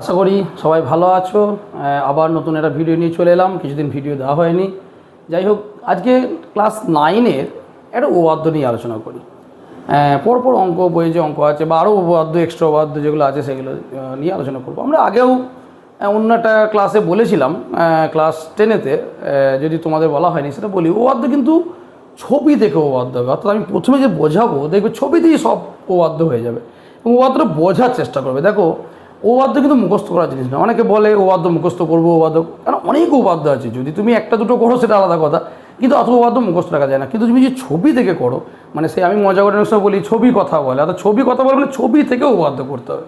আশা করি সবাই ভালো আছো। আবার নতুন একটা ভিডিও নিয়ে চলে এলাম। কিছুদিন ভিডিও দেওয়া হয়নি। যাই হোক, আজকে ক্লাস নাইনের একটা উপবাদ্য নিয়ে আলোচনা করি। পরপর অঙ্ক বইয়ে যে অঙ্ক আছে বা আরও উপবাদ্য এক্সট্রা উপবাদ্য যেগুলো আছে সেগুলো নিয়ে আলোচনা করব। আমরা আগেও অন্য একটা ক্লাসে বলেছিলাম ক্লাস টেনেতে যদি তোমাদের বলা হয়নি সেটা বলি। উপবাদ্য কিন্তু ছবি থেকে উপবাদ্য হবে। অর্থাৎ আমি প্রথমে যে বোঝাবো, দেখবে ছবিতেই সব উপবাদ্য হয়ে যাবে। এবং উপবাদ্যটা বোঝার চেষ্টা করবে। দেখো ওবাদ্য কিন্তু মুখস্থ করার জিনিস না অনেকে বলে ওবাদ্য মুখস্থ করব ওবাদ্য কারণ অনেক ওবাদ্য আছে। যদি তুমি একটা দুটো করো, সেটা আলাদা কথা। কিন্তু অত ওবাদ্য মুখস্থ রাখা যায় না। কিন্তু তুমি যে ছবি থেকে করো মানে সে আমি মজা করে সময় বলি, ছবি কথা বলে, অর্থাৎ ছবি কথা বলে মানে ছবি থেকে ওবাদ্য করতে হবে।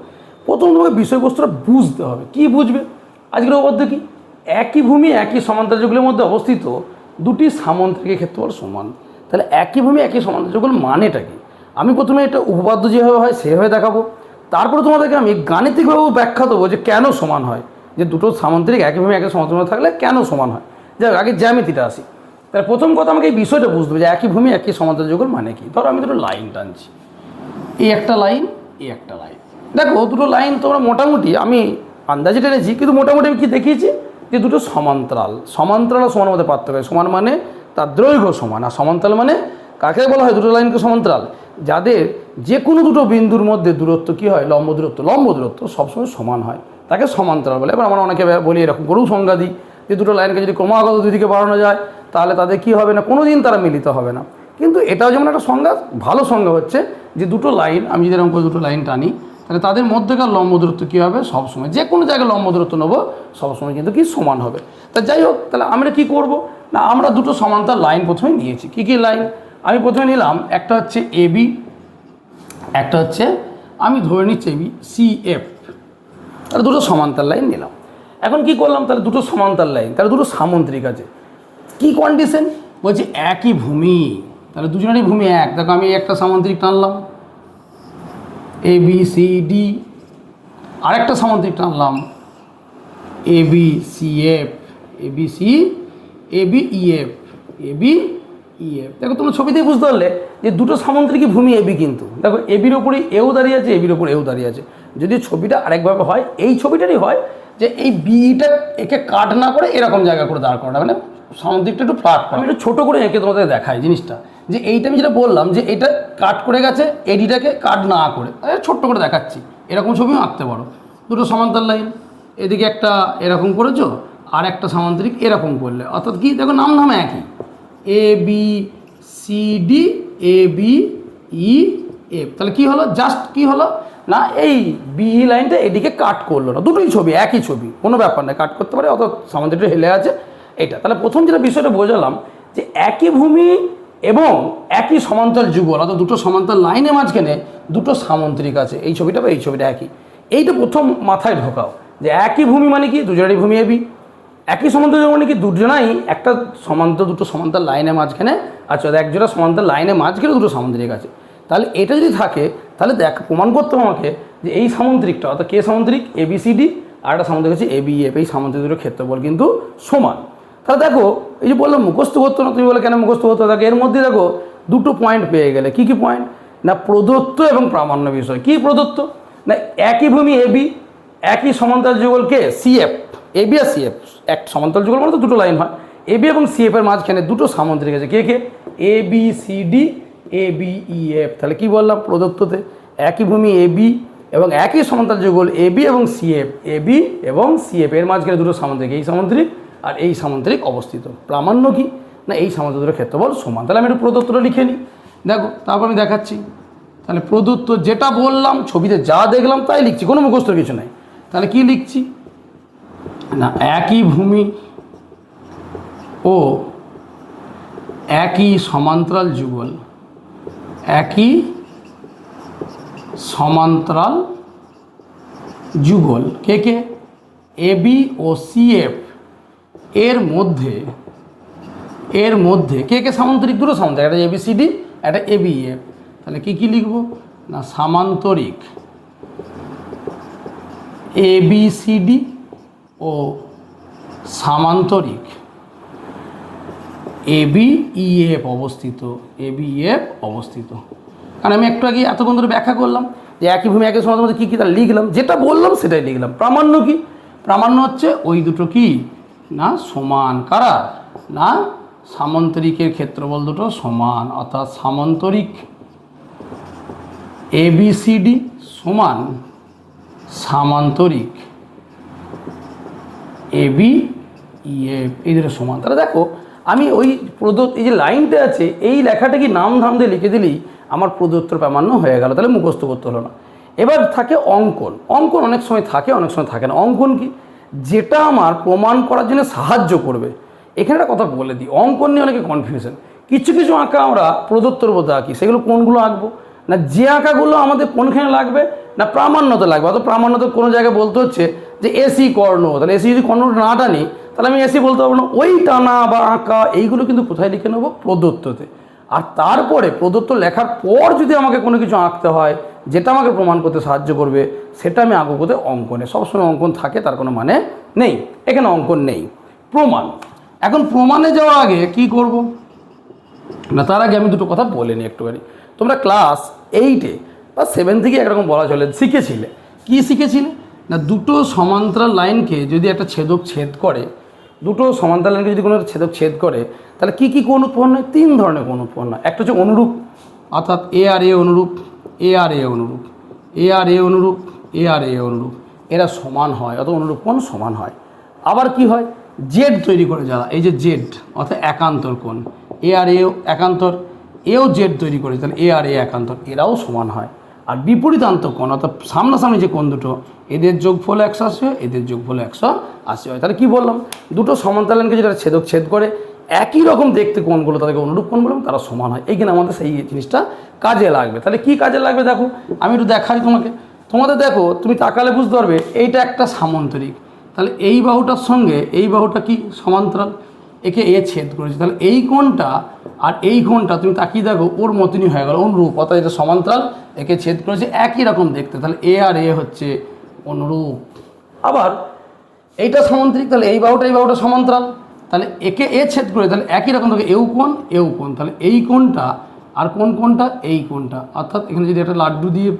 প্রথম তোমাকে বিষয়বস্তুটা বুঝতে হবে। কি বুঝবে? আজকের ওবাদ্য কি? একই ভূমি, একই সমান্তরালগুলির মধ্যে অবস্থিত। দুটি সামন্ত্রিকের ক্ষেত্রফল সমান। তাহলে একই ভূমি, একই সমান্তরালগুলোর মানেটা কি? আমি প্রথমে এটা উপপাদ্য যেভাবে হয়, সেভাবে দেখাবো। তারপরে তোমাদেরকে আমি গাণিতিকভাবেও ব্যাখ্যা দেবো যে কেন সমান হয়। যে দুটো সামন্ত্রিক একইভাবে একই সমান্তরাল থাকলে কেন সমান হয়। যাই আগে জ্যামিতিটা আসি। তাহলে প্রথম কথা আমাকে এই বিষয়টা বুঝতে হবে যে একই ভূমি, একই সমান্তরাল যুগের মানে কি। ধরো আমি দুটো লাইন টানছি। এই একটা লাইন, এই একটা লাইন। দেখো, দুটো লাইন তোমরা মোটামুটি আমি আন্দাজে টেনেছি, কিন্তু মোটামুটি আমি কী দেখিয়েছি? যে দুটো সমান্তরাল সমান্তরাল সমান মধ্যে পার্থক্য। সমান মানে তার দৈর্ঘ্য সমান, আর সমান্তরাল মানে কাকে বলা হয়? দুটো লাইনকে সমান্তরাল। যাদের যে কোনো দুটো বিন্দুর মধ্যে দূরত্ব কী হয়? লম্ব দূরত্ব। লম্ব দূরত্ব সবসময় সমান হয়। তাকে সমান্তরাল বলে। এবার আমরা অনেকে বলি এরকম করেও সংজ্ঞা দিই যে দুটো লাইনকে যদি ক্রমাগত দুদিকে বাড়ানো যায়, তাহলে তাদের কী হবে না? কোনো দিন তারা মিলিত হবে না। কিন্তু এটাও যেমন একটা সংজ্ঞা, ভালো সংজ্ঞা হচ্ছে যে দুটো লাইন, আমি যদি এরকম করে দুটো লাইন টানি, তাহলে তাদের মধ্যেকার লম্ব দূরত্ব কী হবে? সবসময়। যে কোনো জায়গায় লম্ব দূরত্ব নেব, সবসময় কিন্তু কি সমান হবে। তা যাই হোক, তাহলে আমরা কি করব? না, আমরা দুটো সমান্তর লাইন প্রথমে নিয়েছি। কী কী লাইন? আমি প্রথমে নিলাম, একটা হচ্ছে এবি একটা হচ্ছে, আমি ধরে নিচ্ছি এবি সি এফ তাহলে দুটো সমান্তর লাইন নিলাম। এখন কি করলাম? তাহলে দুটো সমান্তর লাইন, তাহলে দুটো সামন্ত্রিক আছে। কি কন্ডিশন বলছে একই ভূমি, তাহলে দুজনেরই ভূমি এক। দেখো আমি একটা সামন্ত্রিক টানলাম। এ বি সি ডি আরেকটা সামন্ত্রিক টানলাম। A B C F A B C A B E F A B E F দেখো, তোমরা ছবিতেই বুঝতে পারলে যে দুটো সামন্ত্রিকই ভূমি এবি কিন্তু। দেখো এবির ওপরে এও দাঁড়িয়ে আছে এবির ওপরে এও দাঁড়িয়ে আছে। যদি ছবিটা আরেকভাবে হয়, এই ছবিটারই হয় যে এই বিটা একে কাট না করে এরকম জায়গা করে দাঁড় করাটা মানে সামুদ্রিকটা একটু ফ্লাট আমি একটু ছোটো করে এঁকে তোমাদের দেখাই জিনিসটা। যে এইটা আমি যেটা বললাম যে এটা কাট করে গেছে এডিটাকে কাট না করে। ছোট্ট করে দেখাচ্ছি। এরকম ছবিও আঁকতে পারো। দুটো সমান্তর লাইন, এদিকে একটা এরকম করেছ, আর একটা সামান্তরিক এরকম করলে। অর্থাৎ কি, দেখো নাম নাম একই। A B C D A B E F তাহলে কি হলো? জাস্ট কি হলো? না, এই বি লাইনটা এদিকে কাট করল না। দুটোই ছবি, একই ছবি, কোনো ব্যাপার না কাট করতে পারে, অত সামান্তরিকটা হেলে আছে। এটা, তাহলে প্রথম যেটা বিষয়টা বোঝালাম, যে একই ভূমি এবং একই সমান্তর যুগল, অর্থাৎ দুটো সমান্তর লাইনের মাঝখানে দুটো সামন্ত্রিক আছে। এই ছবিটা বা এই ছবিটা একই। এইটা প্রথম মাথায় ঢোকাও, যে একই ভূমি মানে কি? দুজনেরই ভূমি এবি একই সমান্তর মানে কি দুজনাই একটা সমান্তর দুটো সমান্তর লাইনের মাঝখানে অর্থাৎ একজোড়া সমান্তর লাইনের মাঝখানে দুটো সামুদ্রিক আছে। তাহলে এটা যদি থাকে, তাহলে দেখ, প্রমাণ করতে আমাকে যে এই সামুদ্রিকটা অর্থাৎ কে সামুদ্রিক এবিসিডি আর একটা সামুদ্রিক হচ্ছে এফ এই সামুদ্রিক দুটো ক্ষেত্রফল কিন্তু সমান। তাহলে দেখো, এই যে বললাম মুখস্থ করতো না, তুমি বলে কেন মুখস্থ হতো দেখো, এর মধ্যে দেখো, দুটো পয়েন্ট পেয়ে গেলে কি কি পয়েন্ট না প্রদত্ত এবং প্রামাণ্য বিষয়। কি প্রদত্ত? না একই ভূমি এবি একই সমান্তরাল যুগলকে সিএফ এবি আর সিএফ এক সমান্তরাল যুগল মানে তো দুটো লাইন হয়। এবি এবং সিএফ এর মাঝখানে দুটো সামুদ্রিক আছে কে কে? A B C D A B E F তাহলে কি বললাম প্রদত্ততে? একই ভূমি এবি এবং একই সমান্তরাল যুগল এবি এবং সিএফ এবি এবং সিএফ এর মাঝখানে দুটো সামুদ্রিক এই সামুদ্রিক আর এই সামুদ্রিক অবস্থিত। প্রামাণ্য কি? না, এই দুটো ক্ষেত্রফল সমান। তাহলে আমি একটু প্রদত্তটা লিখে নিই। দেখো, তারপর আমি দেখাচ্ছি। তাহলে প্রদত্ত যেটা বললাম, ছবিতে যা দেখলাম তাই লিখছি। কোনো মুখস্থ কিছু নাই। তাহলে কি লিখছি? না, একই ভূমি ও একই সমান্তরাল যুগল, একই সমান্তরাল যুগল। কে কে? এবি ও সিএফ এর মধ্যে এর মধ্যে, কে কে সামান্তরিক? দুটো সামান্তরিক, একটা এবিসিডি একটা এবি এফ তাহলে কি কি লিখব? না, সামান্তরিক। এবিসিডি ও সামান্তরিক। এবি ইএফ অবস্থিত এবি এফ অবস্থিত। কারণ আমি একটু আগে এতক্ষণ ধরে ব্যাখ্যা করলাম যে একই ভূমি, একই সমাজের মধ্যে কী কী তা লিখলাম, যেটা বললাম সেটাই লিখলাম। প্রামাণ্য কি? প্রামাণ্য হচ্ছে ওই দুটো কি? না সমান কারা? না সামন্তরিকের ক্ষেত্রফল দুটো সমান, অর্থাৎ সামন্তরিক এ বি সি ডি সমান সামান্তরিক। এ বি ইএফ এই দুটো সমান। তাহলে দেখো, আমি ওই প্রদত্ত এই যে লাইনটা আছে, এই লেখাটা কি নাম ধাম দিয়ে লিখে দিলেই আমার প্রদত্ত প্রামাণ্য হয়ে গেল। তাহলে মুখস্থ করতে হলো না। এবার থাকে অঙ্কন। অঙ্কন অনেক সময় থাকে, অনেক সময় থাকে না। অঙ্কন কি? যেটা আমার প্রমাণ করার জন্য সাহায্য করবে। এখানে একটা কথা বলে দিই। অঙ্কন নিয়ে অনেকে কনফিউশন কিছু কিছু আঁকা আমরা প্রদত্তর মধ্যে আঁকি। সেগুলো কোনগুলো আঁকবো? না যে আঁকাগুলো আমাদের কোনখানে লাগবে, না প্রামাণ্যতে লাগবে। অত প্রামাণ্যতে কোনো জায়গায় বলতে হচ্ছে যে এসি কর্ণ, তাহলে এসি যদি কর্ণ না টানি, তাহলে আমি এসি বলতে পারব না। ওই টানা বা আঁকা, এইগুলো কিন্তু কোথায় লিখে নেব? প্রদত্ততে। আর তারপরে প্রদত্ত লেখার পর যদি আমাকে কোনো কিছু আঁকতে হয়, যেটা আমাকে প্রমাণ করতে সাহায্য করবে, সেটা আমি আঁকবো কোথায়? অঙ্কনে। সবসময় অঙ্কন থাকে, তার কোনো মানে নেই। এখানে অঙ্কন নেই। প্রমাণ। এখন প্রমাণে যাওয়ার আগে কি করব? না, তার আগে আমি দুটো কথা বলে নিই একটুখানি। তোমরা ক্লাস এইটে বা সেভেন থেকে একরকম বলা চলে। শিখেছিলে? কি শিখেছিলে? না, দুটো সমান্তরাল লাইনকে যদি একটা ছেদক ছেদ করে, দুটো সমান্তরাল লাইনকে যদি কোনো ছেদক ছেদ করে, তাহলে কী কী কোণ উৎপন্ন হয় তিন ধরনের কোন উৎপন্ন হয় একটা হচ্ছে অনুরূপ, অর্থাৎ এ আর এ অনুরূপ এ আর এ অনুরূপ এ আর এ অনুরূপ এ আর এ অনুরূপ, এরা সমান হয় অত অনুরূপ কোণ সমান হয়। আবার কি হয়? জেড তৈরি করে যারা, এই যে জেড অর্থাৎ একান্তর কোণ এ আর এ একান্তর এও জেড তৈরি করে, তাহলে এ আর এ একান্তর এরাও সমান হয়। আর বিপরীতান্ত কোণ অর্থাৎ সামনাসামনি যে কোণ দুটো, এদের যোগফল একশো আশি হয় এদের যোগফল একশো আশি হয় তাহলে কী বললাম? দুটো সমান্তরালকে যেটা ছেদক ছেদ করে, একই রকম দেখতে কোণগুলো তাদেরকে অনুরূপ কোণ বললাম, তারা সমান হয়। এইখানে আমাদের সেই জিনিসটা কাজে লাগবে। তাহলে কি কাজে লাগবে দেখো? আমি একটু দেখাই তোমাকে। তোমাদের দেখো, তুমি তাকালে বুঝতে পারবে, এইটা একটা সামন্তরিক। তাহলে এই বাহুটার সঙ্গে, এই বাহুটা কি সমান্তরাল? একে এ ছেদ করেছে। তাহলে এই কোণটা আর এই কোণটা তুমি তাকিয়ে দেখো, ওর মতনই হয়ে গেল, অনুরূপ। অর্থাৎ এটা সমান্তরাল, একে ছেদ করেছে একই রকম দেখতে। তাহলে এ আর এ হচ্ছে অনুরূপ। আবার এইটা সমান্তরিক, তাহলে এই বাহুটা এই বাহুটা সমান্তরাল। তাহলে একে এ ছেদ করে, তাহলে একই রকম থাকে এও কোণ এও কোণ। তাহলে এই কোণটা আর কোন কোনটা এই কোণটা। অর্থাৎ এখানে যদি একটা লাড্ডু দিয়ে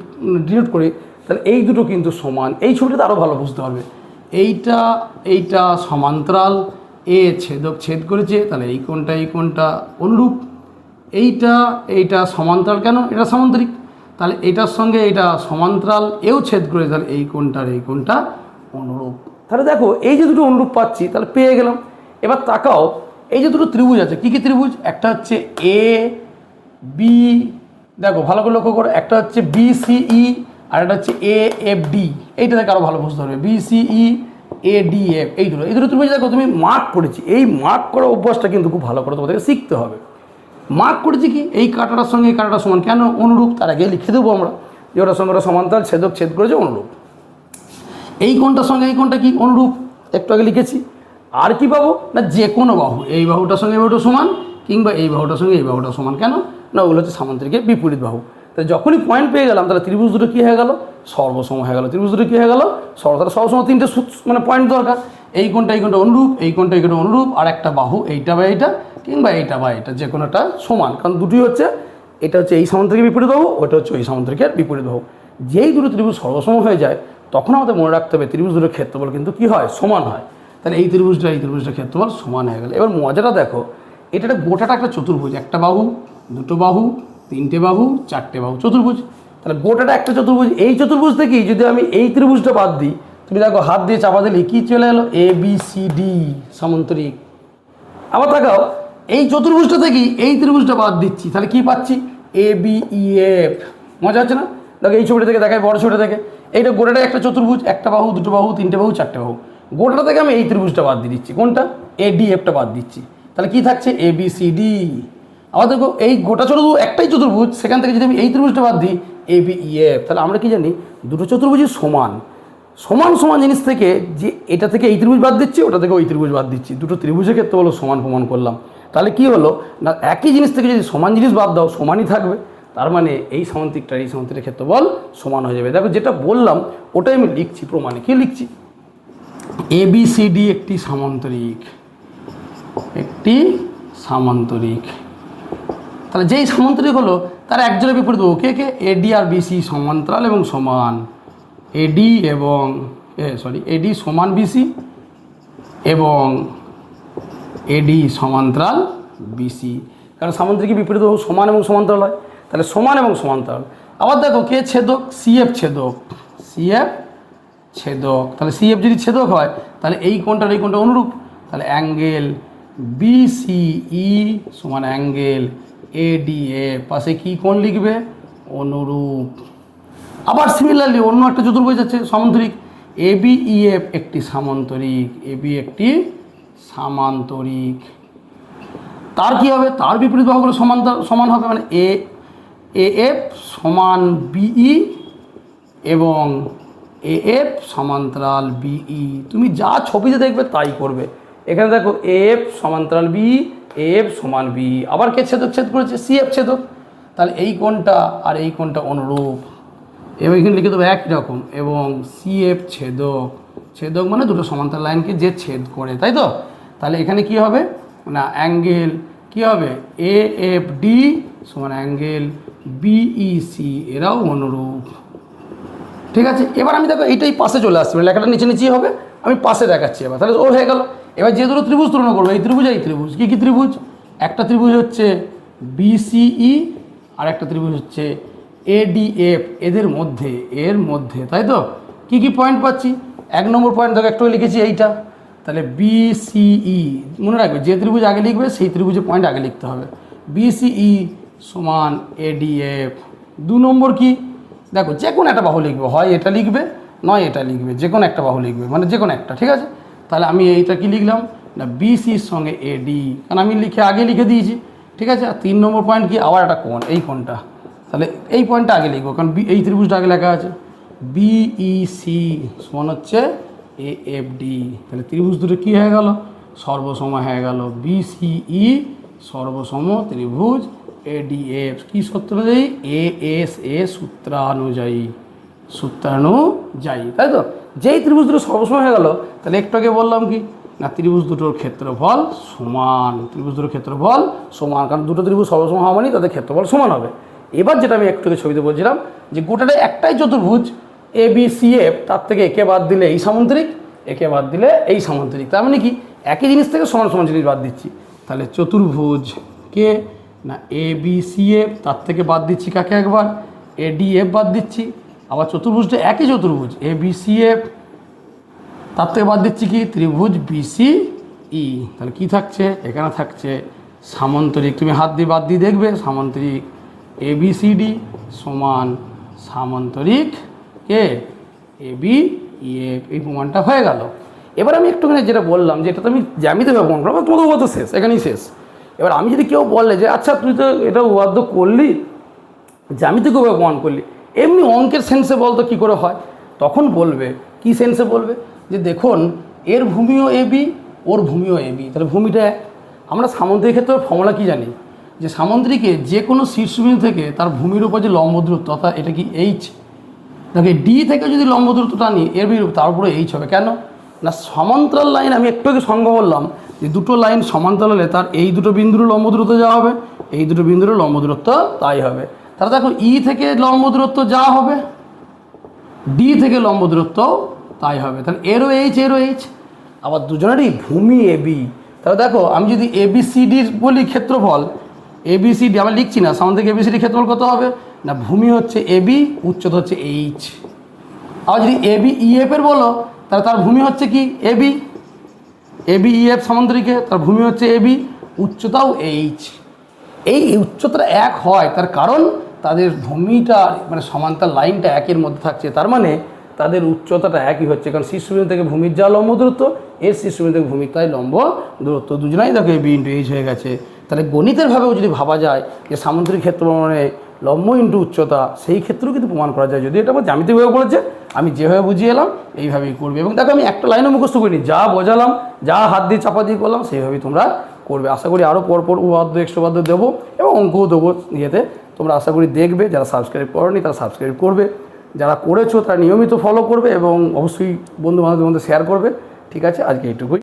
ডিনোট করি, তাহলে এই দুটো কিন্তু সমান। এই ছবিটাতে আরও ভালো বুঝতে পারবে। এইটা এইটা সমান্তরাল এ ছেদক ছেদ করেছে, তাহলে এই কোণটা এই কোণটা অনুরূপ। এইটা এইটা সমান্তরাল কেন? এটা সামান্তরিক। তাহলে এটার সঙ্গে এটা সমান্তরাল, এও ছেদ করে তাহলে এই কোণটার এই কোণটা অনুরূপ। তাহলে দেখো, এই যে দুটো অনুরূপ পাচ্ছি, তাহলে পেয়ে গেলাম। এবার তাকাও, এই যে দুটো ত্রিভুজ আছে, কী কী ত্রিভুজ? একটা হচ্ছে এ, বি, দেখো, ভালো করে লক্ষ্য করো, একটা হচ্ছে বি সিই আর একটা হচ্ছে এ, এফ, ডি। এইটা থেকে আরও ভালো বুঝতে পারবে বি এ ডি এফ এই দুটো এই দুটো ত্রিভুজ দেখো, তুমি মার্ক করেছি। এই মার্ক করা অভ্যাসটা কিন্তু খুব ভালো করে তোমাদেরকে শিখতে হবে। মার্ক করেছি কি? এই কাটাটার সঙ্গে এই কাটাটার সমান। কেন? অনুরূপ, তার আগে লিখে দেবো আমরা। যে ওটার সঙ্গে ওটা সমান্তরাল, ছেদক, ছেদ করেছে, অনুরূপ। এই কোনটার সঙ্গে এই কোনটা কি? অনুরূপ। একটু আগে লিখেছি। আর কি পাবো? না, যে কোনো বাহু। এই বাহুটার সঙ্গে এই বাহুটা সমান, কিংবা এই বাহুটার সঙ্গে এই বাহুটা সমান। কেন? না, ওগুলো হচ্ছে সামান্তরিকের বিপরীত বাহু। তাহলে যখনই পয়েন্ট পেয়ে গেলাম, তাহলে ত্রিভুজ দুটো কী হয়ে গেল? সর্বসম হয়ে গেল। ত্রিভুজ দুটো কী হয়ে গেল? সর্ব তাহলে সর্বসম তিনটে মানে পয়েন্ট দরকার। এই কোনটা এই কোনটা অনুরূপ, এই কোনটা এই কোনটা অনুরূপ, আর একটা বাহু, এইটা বা এইটা, কিংবা এইটা বা এটা যে কোনোটা সমান। কারণ দুটোই হচ্ছে, এটা হচ্ছে এই সামান্তরিকের বিপরীত বাহু, ওটা হচ্ছে ওই সামান্তরিকের বিপরীত বাহু। যেই দুটো ত্রিভুজ সর্বসম হয়ে যায়, তখন আমাদের মনে রাখতে হবে ত্রিভুজ দুটোর ক্ষেত্রফল কিন্তু কী হয়? সমান হয়। তাহলে এই ত্রিভুজটা এই ত্রিভুজটা ক্ষেত্রফল সমান হয়ে গেল। এবার মজাটা দেখো, এটা গোটাটা একটা চতুর্ভুজ, একটা বাহু, দুটো বাহু, তিনটে বাহু, চারটে বাহু, চতুর্ভুজ। তাহলে গোটাটা একটা চতুর্ভুজ, এই চতুর্ভুজ থেকেই যদি আমি এই ত্রিভুজটা বাদ দিই, তুমি দেখো হাত দিয়ে চাপা দিলে কী চলে এলো? এ বি সি ডি সামন্তরিক। আবার তাকাও এই চতুর্ভুজটা থেকেই এই ত্রিভুজটা বাদ দিচ্ছি, তাহলে কি পাচ্ছি? এ বি ই এফ মজা হচ্ছে না? দেখো এই ছবিটা থেকে দেখায় বড় ছবিটা থেকে। এইটা গোটাটা একটা চতুর্ভুজ, একটা বাহু, দুটো বাহু, তিনটে বাহু, চারটে বাহু। গোটাটা থেকে আমি এই ত্রিভুজটা বাদ দিয়ে দিচ্ছি। কোনটা? এ ডি এফটা বাদ দিচ্ছি। তাহলে কি থাকছে? এ বি সি ডি আবার দেখো, এই গোটা চতুর্ভুজ, একটাই চতুর্ভুজ, সেখান থেকে যদি আমি এই ত্রিভুজটা বাদ দিই এ বি ই এফ তাহলে আমরা কি জানি? দুটো চতুর্ভুজই সমান। সমান সমান জিনিস থেকে যে এটা থেকে এই ত্রিভুজ বাদ দিচ্ছি, ওটা থেকে ওই ত্রিভুজ বাদ দিচ্ছি। দুটো ত্রিভুজের ক্ষেত্রে হলো সমান প্রমাণ করলাম। তাহলে কি হলো? না, একই জিনিস থেকে যদি সমান জিনিস বাদ দাও, সমানই থাকবে। তার মানে এই সামান্তিকটা এই সামান্তিকের ক্ষেত্রে বল সমান হয়ে যাবে। দেখো, যেটা বললাম, ওটাই আমি লিখছি প্রমাণে। কি লিখছি? এ বি সি ডি একটি সামান্তরিক। একটি সামান্তরিক। তাহলে যেই সামান্তরিক হলো তার একজনের বিপরীত বাহু কে কে? এডি আর বিসি সমান্তরাল এবং সমান। এডি এবং, এ সরি এডি সমান বিসি এবং এডি সমান্তরাল বিসি কারণ সামুদ্রিক বিপরীত বাহু সমান এবং সমান্তরাল হয়। তাহলে সমান এবং সমান্তরাল। আবার দেখো, কে ছেদক? সিএফ ছেদক। সিএফ ছেদক। তাহলে সিএফ যদি ছেদক হয়, তাহলে এই কোণটার এই কোণটা অনুরূপ। তাহলে অ্যাঙ্গেল বিসিই সমান অ্যাঙ্গেল এডিএফ পাশে কী কোণ লিখবে? অনুরূপ। আবার সিমিলারলি অন্য একটা চতুর্ভুজ আছে, সামান্তরিক। এ বিইএফ একটি সামান্তরিক। এ বি একটি সামান্তরিক। তার কি হবে? তার বিপরীত বাহুগুলো সমান সমান হবে মানে এ এ এফ সমান বিই এবং এ এফ সমান্তরাল বিই তুমি যা ছবিতে দেখবে তাই করবে। এখানে দেখো এফ সমান্তরাল বি এফ সমান বি আবার কে ছেদক ছেদ করেছে? সি এফ ছেদক তাহলে এই কোণটা আর এই কোণটা অনুরূপ। এবং এখানে লিখে দেবো একই রকম। এবং সি এফ ছেদক। ছেদক মানে দুটো সমান্তরাল লাইনকে যে ছেদ করে, তাই তো? তাহলে এখানে কি হবে? না, অ্যাঙ্গেল কি হবে? এ এফ ডি সমান অ্যাঙ্গেল বিইসি এরাও অনুরূপ। ঠিক আছে? এবার আমি দেখো এইটাই পাশে চলে আসছি। মানে লেখাটা নিচে নিচেই হবে। আমি পাশে দেখাচ্ছি এবার। তাহলে ও হয়ে গেল। এবার যে দুটো ত্রিভুজ তুলনা করব, এই ত্রিভুজ এই ত্রিভুজ, কী কী ত্রিভুজ? একটা ত্রিভুজ হচ্ছে বিসিই আর একটা ত্রিভুজ হচ্ছে এডিএফ এদের মধ্যে, এর মধ্যে, তাই তো? কী কী পয়েন্ট পাচ্ছি? এক নম্বর পয়েন্ট দেখো একটু লিখেছি এইটা। তাহলে বিসিই মনে রাখবে, যে ত্রিভুজ আগে লিখবে, সেই ত্রিভুজের পয়েন্ট আগে লিখতে হবে। বিসিই সমান এডিএফ দু নম্বর কি? দেখো, যে কোনো একটা বাহু লিখবে, হয় এটা লিখবে, নয় এটা লিখবে, যে কোনো একটা বাহু লিখবে মানে যে কোনো একটা, ঠিক আছে? তাহলে আমি এইটা কি লিখলাম? না বিসির সঙ্গে এডি কারণ আমি লিখে আগে লিখে দিয়েছি। ঠিক আছে? আর তিন নম্বর পয়েন্ট কি? আবার একটা কোণ, এই কোণটা। তাহলে এই পয়েন্টটা আগে লিখব, কারণ বি এই ত্রিভুজটা আগে লেখা আছে। বিইসি সমান হচ্ছে এ এফ ডি তাহলে ত্রিভুজ দুটো কী হয়ে গেল? সর্বসম হয়ে গেল। বিসিই সর্বসম ত্রিভুজ এডিএফ কী সূত্র অনুযায়ী? A S A সূত্রানুযায়ী। সূত্রানুযায়ী, তাই তো? যেই ত্রিভুজ দুটো সবসময় হয়ে গেল, তাহলে একটু আগে বললাম কি? না, ত্রিভুজ দুটোর ক্ষেত্রফল সমান। ত্রিভুজ দুটোর ক্ষেত্রফল সমান, কারণ দুটো ত্রিভুজ সর্বসম হওয়া মানেই তাদের ক্ষেত্রফল সমান হবে। এবার যেটা আমি একটু ছবিতে বলছিলাম, যে গোটাটা একটাই চতুর্ভুজ এ বি সি এফ তার থেকে একে বাদ দিলে এই সামুদ্রিক একে বাদ দিলে এই সামুদ্রিক তার মানে কি? একই জিনিস থেকে সমান সমান জিনিস বাদ দিচ্ছি। তাহলে চতুর্ভুজ কে? না এ বি সি এফ তার থেকে বাদ দিচ্ছি কাকে একবার? এ ডি এফ বাদ দিচ্ছি। আবার চতুর্ভুজটা একই চতুর্ভুজ এ বি সি এফ তার থেকে বাদ দিচ্ছি কি? ত্রিভুজ বিসি ই তাহলে কি থাকছে? এখানে থাকছে সামান্তরিক। তুমি হাত দিয়ে বাদ দিয়ে দেখবে সামান্তরিক এ বি সি ডি সমান সামান্তরিক কে এ বি ই এফ এই প্রমাণটা হয়ে গেল। এবার আমি একটুখানি যেটা বললাম যে এটা তো আমি জ্যামিতে ব্যবহার করব তোমাদের তো শেষ, এখানেই শেষ। এবার আমি যদি কেউ বললে যে আচ্ছা তুই তো এটা উপাদ্য করলি জ্যামিতে কীভাবে প্রমাণ করলি। এমনি অঙ্কের সেন্সে বলতো কী করে হয়? তখন বলবে, কি সেন্সে বলবে? যে দেখুন, এর ভূমিও A B or ভূমিও A B তাহলে ভূমিটা এক। আমরা সামুদ্রিক ক্ষেত্রে ফর্মুলা কী জানি? যে সামুদ্রিকে যে কোনো শীর্ষবিন্দু থেকে তার ভূমির উপর যে লম্ব দূরত্ব, অর্থাৎ এটা কি এইচ তাকে ডি থেকে যদি লম্ব দূরত্বটা আনি এর বিরূপ তার উপরে এইচ হবে। কেন? না, সমান্তরাল লাইন আমি একটু আগে সঙ্গ বললাম যে দুটো লাইন সমান্তরাল হলে তার এই দুটো বিন্দুর লম্ব দূরত্ব যা হবে, এই দুটো বিন্দুর লম্ব দূরত্ব তাই হবে। তাহলে দেখো ই থেকে লম্ব দূরত্ব যা হবে ডি থেকে লম্ব দূরত্ব তাই হবে। তাহলে এরও এইচ এরও এইচ আবার দুজনেরই ভূমি এ বি তাহলে দেখো, আমি যদি এ বি সি ডির বলি ক্ষেত্রফল এ বি সি ডি আমরা লিখছি না সামনে থেকে এ বি সি ডি ক্ষেত্রফল কত হবে? না, ভূমি হচ্ছে এ বি উচ্চতা হচ্ছে এইচ আবার যদি এ বি ই এফ এর বলো, তাহলে তার ভূমি হচ্ছে কি? A B A B E F সামুদ্রিকে তার ভূমি হচ্ছে এ বি উচ্চতাও এইচ এই উচ্চতা এক হয়, তার কারণ তাদের ভূমিটা মানে সমান্তর লাইনটা একের মধ্যে থাকছে। তার মানে তাদের উচ্চতাটা একই হচ্ছে, কারণ শীর্ষবিন্দু থেকে ভূমির যা লম্ব দূরত্ব, এর শীর্ষবিন্দু থেকে ভূমির তাই লম্ব দূরত্ব। দুজনাই দেখো বি ইন্টু এইচ হয়ে গেছে। তাহলে গণিতেরভাবেও যদি ভাবা যায় যে সামুদ্রিক ক্ষেত্র মানে লম্ব ইন্টু উচ্চতা, সেই ক্ষেত্রেও কিন্তু প্রমাণ করা যায়। যদি এটা আমার জ্যামিতিকভাবে বলেছে আমি যেভাবে বুঝিয়ে এলাম, এইভাবেই করবে। এবং দেখো আমি একটা লাইনও মুখস্থ করিনি, যা বোঝালাম, যা হাত দিয়ে চাপা দিয়ে করলাম, সেইভাবেই তোমরা করবে। আশা করি আরও পরপর উপাদ্য এক্সট্রা বাদ্য দেবো এবং অঙ্কও দেবো ইয়েতে। তোমরা আশা করি দেখবে, যারা সাবস্ক্রাইব করনি তারা সাবস্ক্রাইব করবে, যারা করেছ তারা নিয়মিত ফলো করবে এবং অবশ্যই বন্ধু বান্ধবদের মধ্যে শেয়ার করবে। ঠিক আছে, আজকে এইটুকুই।